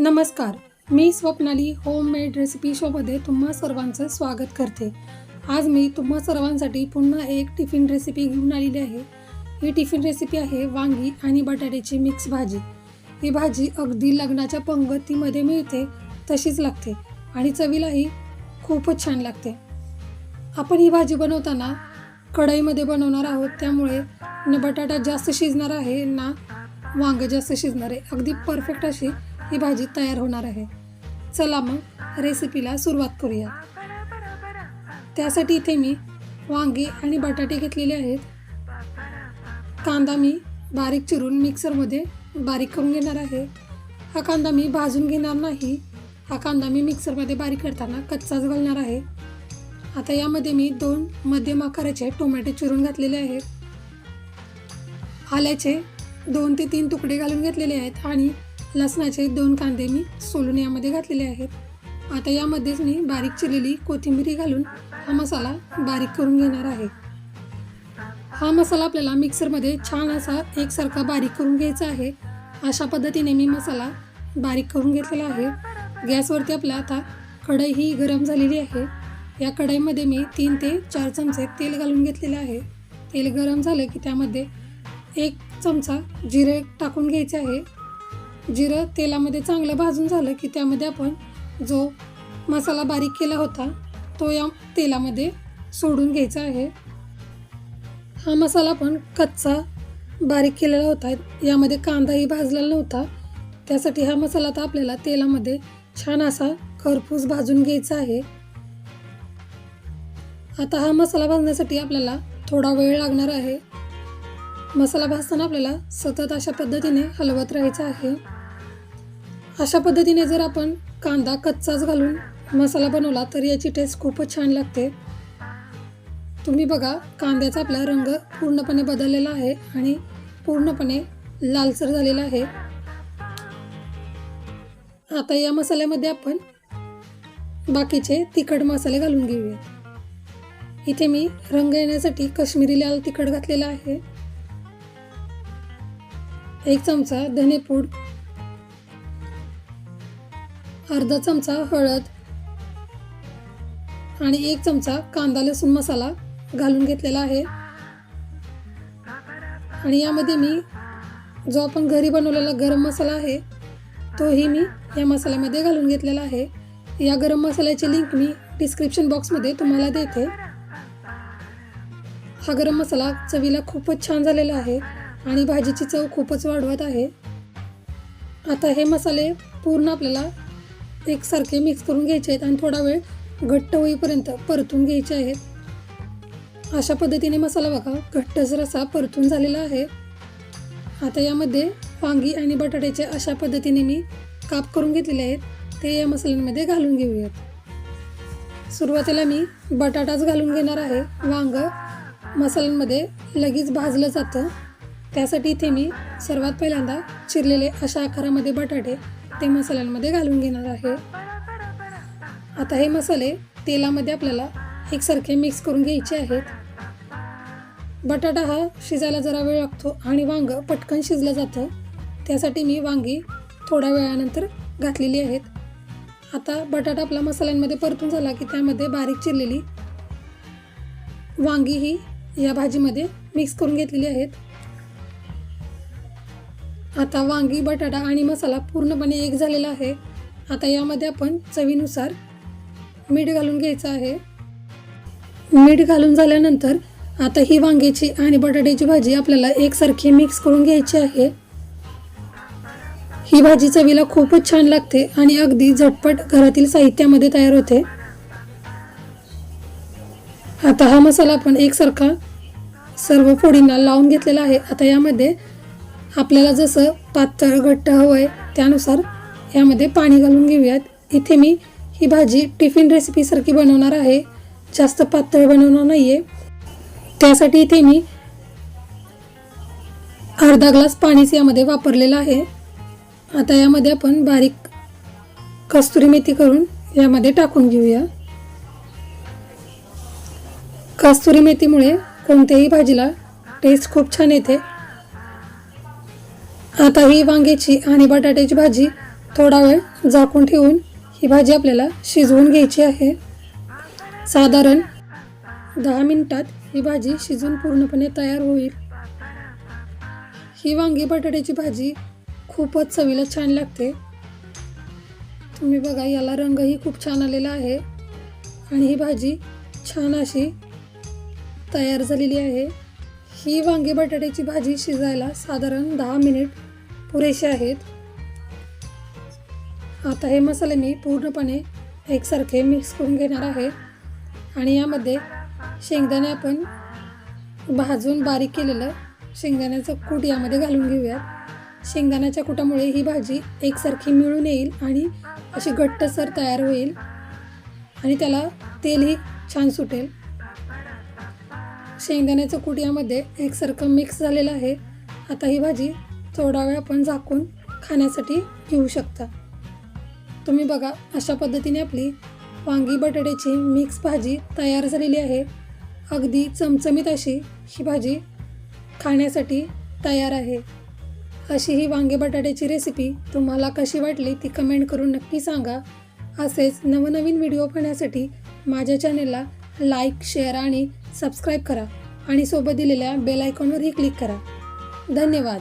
नमस्कार मी Swapnali homemade recipe शोमध्ये तुम्हा सर्वांचं स्वागत करते. आज मी तुम्हा सर्वांसाठी पुन्हा एक टिफिन रेसिपी घेऊन आलेली आहे. ही टिफिन रेसिपी आहे वांगी आणि बटाट्याची मिक्स भाजी. ही भाजी अगदी लग्नाच्या पंगतीमध्ये मिळते तशीच लागते आणि चवीलाही खूपच छान लागते. आपण ही भाजी बनवताना कढईमध्ये बनवणार आहोत त्यामुळे न बटाटा जास्त शिजणार आहे ना वांगं जास्त शिजणार आहे. अगदी परफेक्ट अशी ही भाजी तयार होणार आहे. चला मग रेसिपीला सुरुवात करूया. त्यासाठी इथे मी वांगे आणि बटाटे घेतलेले आहेत. कांदा मी बारीक चिरून मिक्सरमध्ये बारीक करून घेणार आहे. हा कांदा मी भाजून घेणार नाही. हा कांदा मी मिक्सरमध्ये बारीक करताना कच्चाच घालणार आहे. आता यामध्ये मी दोन मध्यम आकाराचे टोमॅटो चिरून घातलेले आहेत. आल्याचे दोन ते तीन तुकडे घालून घेतलेले आहेत आणि लसणाचे दोन कांदे मी सोलून यामध्ये घातलेले आहेत. आता यामध्येच मी बारीक चिरलेली कोथिंबीर घालून हा मसाला बारीक करून घेणार आहे. हा मसाला आपल्याला मिक्सरमध्ये छान असा एकसारखा बारीक करून घ्यायचा आहे. अशा पद्धतीने मी मसाला बारीक करून घेतलेला आहे. गॅसवरती आपल्या आता कढई ही गरम झालेली आहे. या कढईमध्ये मी तीन ते चार चमचे तेल घालून घेतलेले आहे. तेल गरम झालं की त्यामध्ये एक चमचा जिरे टाकून घ्यायचे आहे. जिरं तेलामध्ये चांगलं भाजून झालं की त्यामध्ये आपण जो मसाला बारीक केला होता तो या तेलामध्ये सोडून घ्यायचा आहे. हा मसाला पण कच्चा बारीक केलेला होता यामध्ये कांदाही भाजलेला नव्हता. त्यासाठी हा मसाला आता आपल्याला तेलामध्ये छान असा खरपूस भाजून घ्यायचा आहे. आता हा मसाला भाजण्यासाठी आपल्याला थोडा वेळ लागणार आहे. मसाला भाजताना आपल्याला सतत अशा पद्धतीने हलवत राहायचं आहे. अशा पद्धतीने जर आपण कांदा कच्चाच घालून मसाला बनवला तर याची टेस्ट खूपच छान लागते. तुम्ही बघा कांद्याचा आपला रंग पूर्णपणे बदललेला आहे आणि पूर्णपणे लालसर झालेला आहे. आता या मसाल्यामध्ये आपण बाकीचे तिखट मसाले घालून घेऊया इथे मी रंग येण्यासाठी कश्मीरी लाल तिखट घातलेला आहे. एक चमचा धनेपूड अर्धा चमचा हळद आणि एक चमचा कांदा लसूण मसाला घालून घेतलेला आहे. आणि यामध्ये मी जो आपण घरी बनवलेला गरम मसाला आहे तोही मी या मसाल्यामध्ये घालून घेतलेला आहे. या गरम मसाल्याची लिंक मी डिस्क्रिप्शन बॉक्समध्ये तुम्हाला देते. हा गरम मसाला चवीला खूपच छान झालेला आहे आणि भाजीची चव खूपच वाढवत आहे. आता हे मसाले पूर्ण आपल्याला एकसारखे मिक्स करून घ्यायचे आहेत आणि थोडा वेळ घट्ट होईपर्यंत परतून घ्यायचे आहेत. अशा पद्धतीने मसाला बघा घट्टच रसा परतून झालेला आहे. आता यामध्ये वांगी आणि बटाट्याचे अशा पद्धतीने मी काप करून घेतलेले आहेत. ते या मसाल्यांमध्ये घालून घेऊयात. सुरुवातीला मी बटाटाच घालून घेणार आहे. वांग मसाल्यांमध्ये लगेच भाजलं जातं. त्यासाठी इथे मी सर्वात पहिल्यांदा चिरलेले अशा आकारामध्ये बटाटे ते मसाल्यांमध्ये घालून घेणार आहे. आता हे मसाले तेलामध्ये आपल्याला एकसारखे मिक्स करून घ्यायचे आहेत. बटाटा हा शिजायला जरा वेळ लागतो आणि वांग पटकन शिजलं जातं. त्यासाठी मी वांगी थोड्या वेळानंतर घातलेली आहेत. आता बटाटा आपला मसाल्यांमध्ये परतून झाला की त्यामध्ये बारीक चिरलेली वांगी ही या भाजीमध्ये मिक्स करून घेतलेली आहेत. आता वांगी बटाटा आणि मसाला पूर्णपणे एक झालेला आहे. आता यामध्ये आपण चवीनुसार मीठ घालून घ्यायचं आहे. मीठ घालून झाल्यानंतर आता ही वांग्याची आणि बटाट्याची भाजी आपल्याला एकसारखी मिक्स करून घ्यायची आहे. ही भाजी चवीला खूपच छान लागते आणि अगदी झटपट घरातील साहित्यामध्ये तयार होते. आता हा मसाला आपण एकसारखा सर्व फोडींना लावून घेतलेला आहे. आता यामध्ये आपल्याला जसं पातळ घट्ट हवं आहे त्यानुसार यामध्ये पाणी घालून घेऊयात. इथे मी ही भाजी टिफिन रेसिपीसारखी बनवणार आहे. जास्त पातळ बनवणार नाही आहे त्यासाठी इथे मी अर्धा ग्लास पाणीच यामध्ये वापरलेलं आहे. आता यामध्ये आपण बारीक कस्तुरी मेथी करून यामध्ये टाकून घेऊया. कस्तुरी मेथीमुळे कोणत्याही भाजीला टेस्ट खूप छान येते. आता ही वांग्याची आणि बटाट्याची भाजी थोडा वेळ झाकून ठेवून ही भाजी आपल्याला शिजवून घ्यायची आहे. साधारण दहा मिनटात ही भाजी शिजून पूर्णपणे तयार होईल. ही वांगी बटाट्याची भाजी खूपच चवीला छान लागते. तुम्ही बघा याला रंगही खूप छान आलेला आहे. आणि ही भाजी छान अशी तयार झालेली आहे. ही वांगी बटाट्याची भाजी शिजायला साधारण दहा मिनिट पुरेसे आहेत. आता हे मसाले मी पूर्णपणे एकसारखे मिक्स करून घेणार आहे. आणि यामध्ये शेंगदाणे आपण भाजून बारीक केलेलं शेंगदाण्याचं कूट यामध्ये घालून घेऊयात. शेंगदाण्याच्या कुटामुळे ही भाजी एकसारखी मिळून येईल आणि अशी घट्टसर तयार होईल. आणि त्याला तेलही छान सुटेल. शेंगदाण्याचं कूट यामध्ये एकसारखं मिक्स झालेलं आहे. आता ही भाजी थोडा वेळ आपण झाकून खाण्यासाठी घेऊ शकता. तुम्ही बघा अशा पद्धतीने आपली वांगी बटाट्याची मिक्स भाजी तयार झालेली आहे. अगदी चमचमीत अशी ही भाजी खाण्यासाठी तयार आहे. अशी ही वांगे बटाट्याची रेसिपी तुम्हाला कशी वाटली ती कमेंट करून नक्की सांगा. असेच नवनवीन व्हिडिओ पाहण्यासाठी माझ्या चॅनेलला लाईक शेअर आणि सबस्क्राईब करा. आणि सोबत दिलेल्या बेल आयकॉनवरही क्लिक करा. धन्यवाद.